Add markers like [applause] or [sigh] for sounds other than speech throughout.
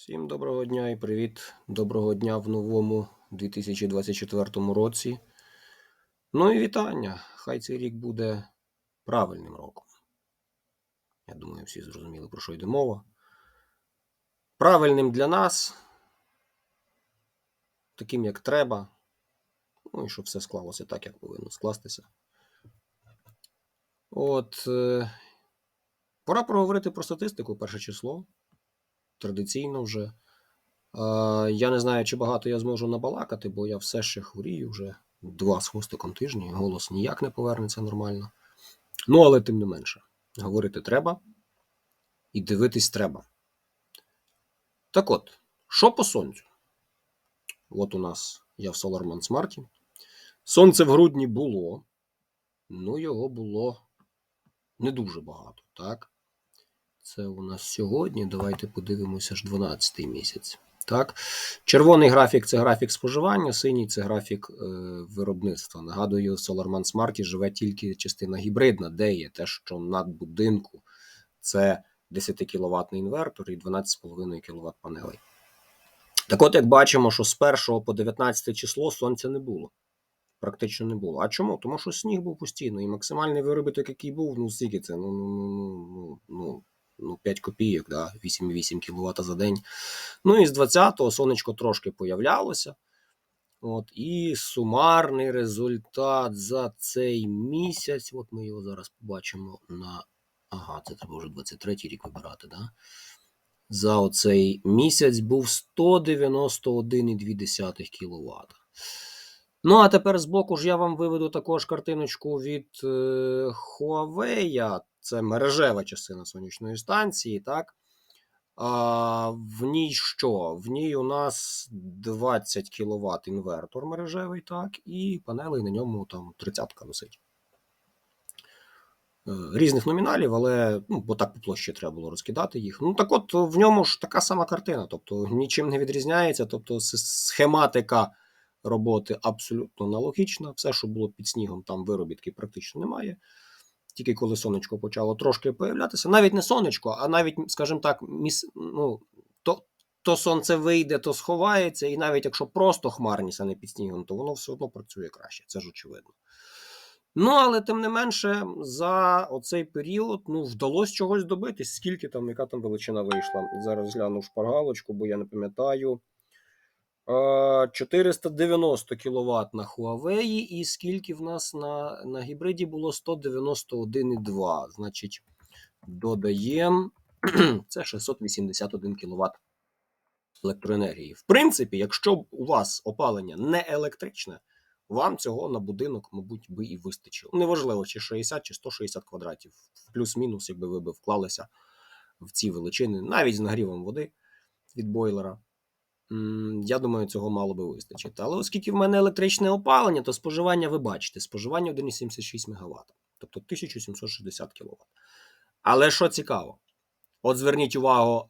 Всім доброго дня і привіт. Доброго дня в новому 2024 році. Ну і вітання. Хай цей рік буде правильним роком. Я думаю, всі зрозуміли, про що йде мова. Правильним для нас, таким як треба. Ну і щоб все склалося так, як повинно скластися. От. Е, пора проговорити про статистику, перше число традиційно вже. Я не знаю, чи багато я зможу набалакати, бо я все ще хворію вже два з хвостиком тижні, голос ніяк не повернеться нормально. Ну, але тим не менше, говорити треба і дивитись треба. Так от, що по сонцю? От у нас я в Solarman Smart. Сонце в грудні було, ну його було не дуже багато, так? Це у нас сьогодні. Давайте подивимося аж 12 місяць. Так, червоний графік це графік споживання, синій це графік е, виробництва. Нагадую, в SolarMan Smart живе тільки частина гібридна, де є те, що над будинку це 10 кВт інвертор і 12,5 кВт панелей. Так от, як бачимо, що з 1 по 19 число сонця не було. Практично не було. А чому? Тому що сніг був постійно, і максимальний виробіток, який був, ну скільки це? Ну, ну, ну, ну, ну, ну 5 копійок, да, 8,8 кВт за день. Ну і з 20-го сонечко трошки появлялося. От, І сумарний результат за цей місяць. От ми його зараз побачимо на. Ага, це треба вже 23-й рік вибирати, да? За оцей місяць був 191,2 кВт. Ну, а тепер збоку ж я вам виведу також картиночку від е, Huawei. Це мережева частина сонячної станції, так? А, В ній що? В ній у нас 20 кВт інвертор мережевий, так, і панелей на ньому там 30 висить. Е, Різних номіналів, але ну, бо так по площі треба було розкидати їх. Ну так от в ньому ж така сама картина, тобто нічим не відрізняється, тобто схематика роботи абсолютно аналогічна. Все, що було під снігом, там виробітки практично немає. Тільки коли сонечко почало трошки появлятися, навіть не сонечко, а навіть, скажімо так, міс... ну, то то сонце вийде, то сховається, і навіть якщо просто хмарність, а не під снігом, то воно все одно працює краще, це ж очевидно. Ну, але тим не менше, за оцей період ну, вдалося чогось добитись. Скільки там, яка там величина вийшла? Зараз гляну шпаргалочку, бо я не пам'ятаю. 490 кВт на Huawei, і скільки в нас на на гібриді було 191,2. Значить, додаємо [clears throat] це 681 кВт електроенергії. В принципі, якщо у вас опалення не електричне, вам цього на будинок, мабуть, би і вистачило. Неважливо, чи 60 чи 160 квадратів, плюс-мінус, якби ви би вклалися в ці величини, навіть з нагрівом води від бойлера. Я думаю, цього мало би вистачити. Але оскільки в мене електричне опалення, то споживання ви бачите, споживання 1,76 МВт, тобто 1760 кВт. Але що цікаво, от зверніть увагу,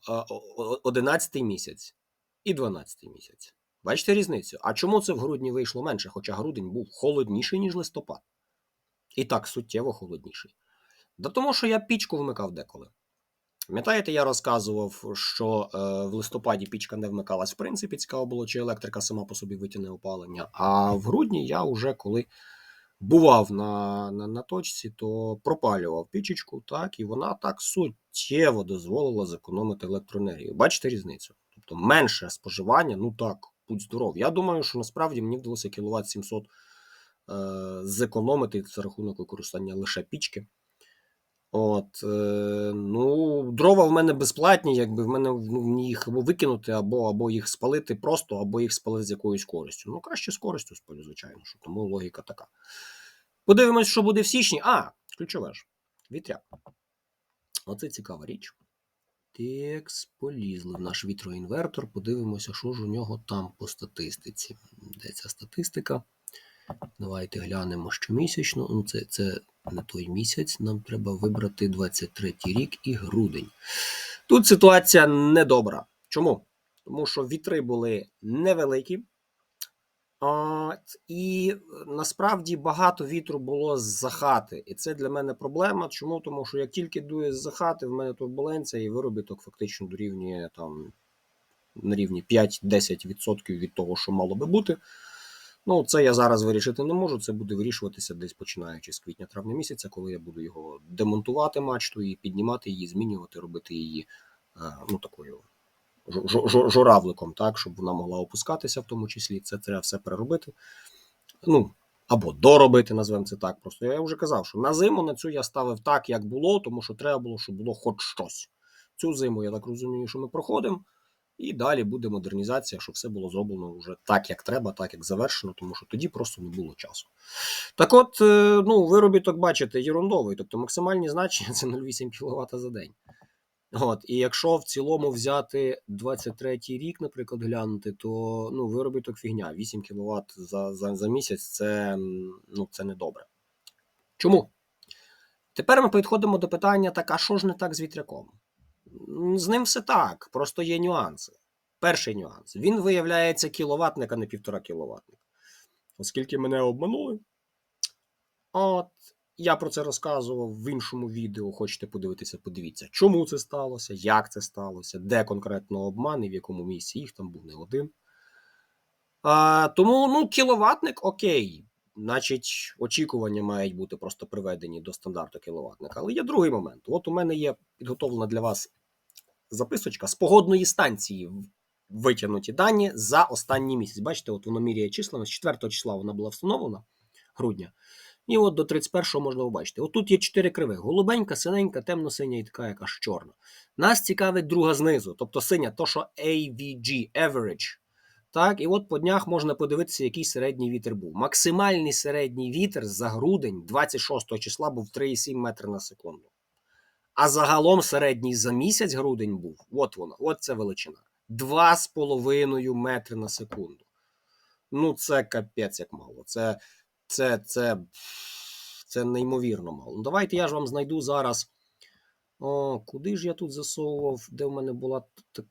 11 місяць і 12 місяць. Бачите різницю? А чому це в грудні вийшло менше? Хоча грудень був холодніший, ніж листопад. І так суттєво холодніший. Да тому що я пічку вмикав деколи. Пам'ятаєте, я розказував, що е, в листопаді пічка не вмикалась в принципі, цікаво було, чи електрика сама по собі витягне опалення. А в грудні я вже коли бував на на, на точці, то пропалював пічечку, так, і вона так суттєво дозволила зекономити електроенергію. Бачите різницю? Тобто менше споживання, ну так, будь здоров. Я думаю, що насправді мені вдалося кіловат 700 е, зекономити за рахунок використання лише пічки. От, е, ну, дрова в мене безплатні, якби в мене ну, їх або викинути, або або їх спалити просто, або їх спалити з якоюсь користю. Ну, краще з користю спалю, звичайно, що тому логіка така. Подивимось, що буде в січні. А, ключове ж, вітряк. Оце цікава річ. Текс, полізли в наш вітроінвертор. Подивимося, що ж у нього там по статистиці. Де ця статистика? Давайте глянемо щомісячно. Ну, це, це не той місяць. Нам треба вибрати 23 рік і грудень. Тут ситуація недобра. Чому? Тому що вітри були невеликі. А, І насправді багато вітру було з-за хати. І це для мене проблема. Чому? Тому що як тільки дує з-за хати, в мене турбуленція і виробіток фактично дорівнює там на рівні 5-10% від того, що мало би бути. Ну, це я зараз вирішити не можу. Це буде вирішуватися десь починаючи з квітня-травня місяця, коли я буду його демонтувати мачту і піднімати її, змінювати, робити її е, ну, такою журавликом, так, щоб вона могла опускатися в тому числі. Це треба все переробити. Ну, або доробити, назвемо це так. Просто я вже казав, що на зиму на цю я ставив так, як було, тому що треба було, щоб було хоч щось. Цю зиму, я так розумію, що ми проходимо. І далі буде модернізація, щоб все було зроблено вже так, як треба, так як завершено, тому що тоді просто не було часу. Так от, е, ну, виробіток, бачите, єрундовий, тобто максимальні значення це 0,8 кВт за день. От, і якщо в цілому взяти 23-й рік, наприклад, глянути, то ну, виробіток фігня. 8 кВт за, за, за місяць це, ну, це не добре. Чому? Тепер ми підходимо до питання: так, а що ж не так з вітряком? З ним все так, просто є нюанси. Перший нюанс: він виявляється кіловатник, а не півтора кіловатник. Оскільки мене обманули. От я про це розказував в іншому відео. Хочете подивитися, подивіться, чому це сталося, як це сталося, де конкретно обман і в якому місці їх там був не один. А, тому ну, кіловатник окей. Значить, очікування мають бути просто приведені до стандарту кіловатника. Але є другий момент. От у мене є підготовлена для вас записочка з погодної станції витягнуті дані за останній місяць. Бачите, от воно міряє. З 4 числа вона була встановлена грудня. І от до 31-го можна побачити. От тут є чотири кривих: голубенька, синенька, темно-синя і така якась чорна. Нас цікавить друга знизу, тобто синя, то що AVG, average. Так, і от по днях можна подивитися, який середній вітер був. Максимальний середній вітер за грудень 26 числа був 3,7 метри на секунду. А загалом середній за місяць грудень був, от воно, от це величина. 2,5 метри на секунду. Ну, це капець як мало. Це, це, це, це неймовірно мало. Ну, давайте я ж вам знайду зараз. О, куди ж я тут засовував, де в мене була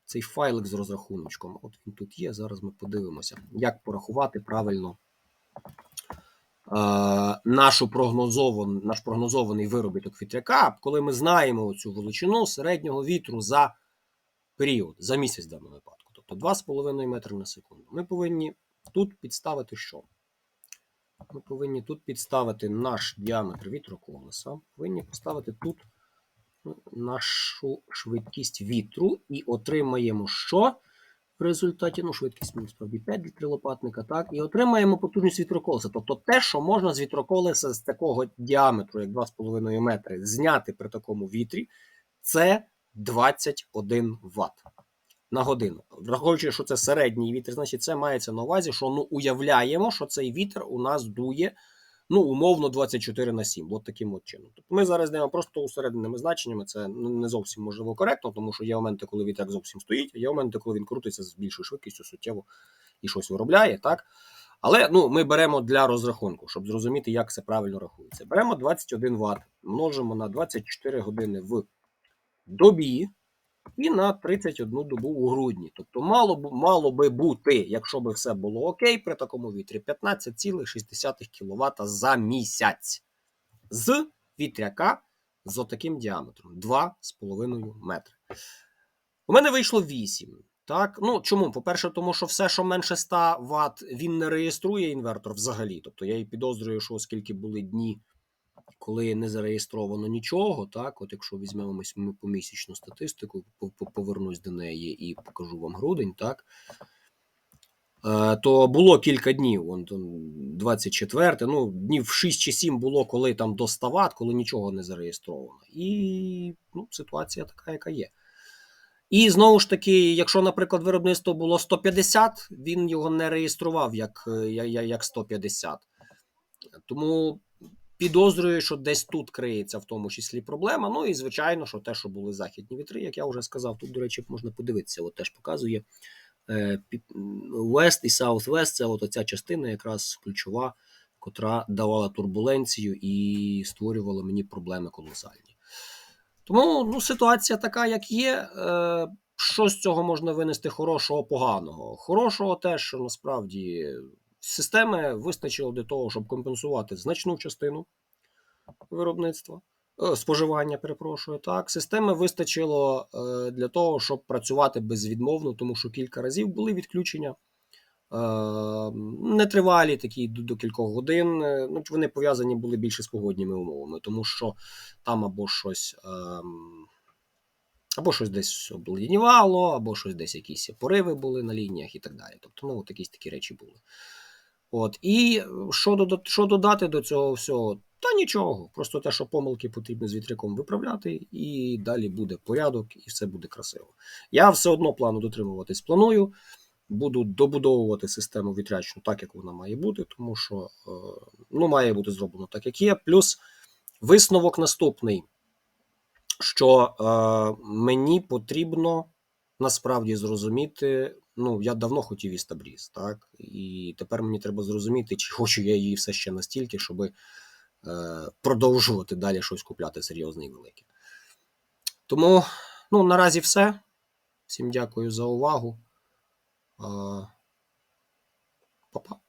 цей файлик з розрахуночком? От він тут є. Зараз ми подивимося, як порахувати правильно нашу прогнозовану, наш прогнозований виробіток вітряка, коли ми знаємо цю величину середнього вітру за період, за місяць в даному випадку. Тобто 2,5 метри на секунду. Ми повинні тут підставити що? Ми повинні тут підставити наш діаметр вітроколеса, повинні поставити тут нашу швидкість вітру і отримаємо що? В результаті, ну, швидкість насправді 5 для трилопатника, так, і отримаємо потужність вітроколеса. Тобто те, що можна з вітроколеса з такого діаметру, як 2,5 метри, зняти при такому вітрі, це 21 Вт на годину. Враховуючи, що це середній вітер, значить це мається на увазі, що ну уявляємо, що цей вітер у нас дує ну, умовно 24 на 7. От таким от чином. Тобто ми зараз йдемо просто усередненими значеннями. Це не зовсім можливо коректно, тому що є моменти, коли вітер зовсім стоїть, є моменти, коли він крутиться з більшою швидкістю суттєво і щось виробляє, так? Але ну, ми беремо для розрахунку, щоб зрозуміти, як це правильно рахується. Беремо 21 Вт, множимо на 24 години в добі і на 31 добу у грудні. Тобто мало, мало би бути, якщо би все було окей, при такому вітрі 15,6 кВт за місяць з вітряка з отаким діаметром 2,5 метри. У мене вийшло 8. Так, ну чому? По-перше, тому що все, що менше 100 Вт, він не реєструє інвертор взагалі. Тобто я і підозрюю, що оскільки були дні, коли не зареєстровано нічого, так, от якщо візьмемо ми помісячну статистику, по- по- повернусь до неї і покажу вам грудень, так. Е, То було кілька днів, там 24, ну, днів 6 чи 7 було, коли там до 100 Вт, коли нічого не зареєстровано. І ну, ситуація така, яка є. І знову ж таки, якщо, наприклад, виробництво було 150, він його не реєстрував як, е, як 150. Тому підозрюю, що десь тут криється в тому числі проблема. Ну і звичайно, що те, що були західні вітри, як я вже сказав, тут, до речі, можна подивитися, от теж показує е, West і Southwest, це от оця частина, якраз ключова, котра давала турбуленцію і створювала мені проблеми колосальні. Тому ну, ситуація така, як є. Е, що з цього можна винести хорошого, поганого? Хорошого те, що насправді системи вистачило для того, щоб компенсувати значну частину виробництва. е, споживання, перепрошую, так. Системи вистачило е, для того, щоб працювати безвідмовно, тому що кілька разів були відключення. Е, Нетривалі такі до, кількох годин. Ну, вони пов'язані були більше з погодніми умовами, тому що там або щось. ем, або щось десь обледенівало, або щось десь якісь пориви були на лініях і так далі. Тобто, ну, от якісь такі речі були. От. І що, дода- що додати до цього всього? Та нічого. Просто те, що помилки потрібно з вітряком виправляти, і далі буде порядок, і все буде красиво. Я все одно плану дотримуватись планую. Буду добудовувати систему вітрячну так, як вона має бути, тому що е, ну, має бути зроблено так, як є. Плюс висновок наступний що е, мені потрібно насправді зрозуміти ну я давно хотів істабріз, так і тепер мені треба зрозуміти, чи хочу я її все ще настільки, щоби. Е, продовжувати далі щось купляти серйозне і велике. Тому, ну, наразі все. Всім дякую за увагу. Е, па-па.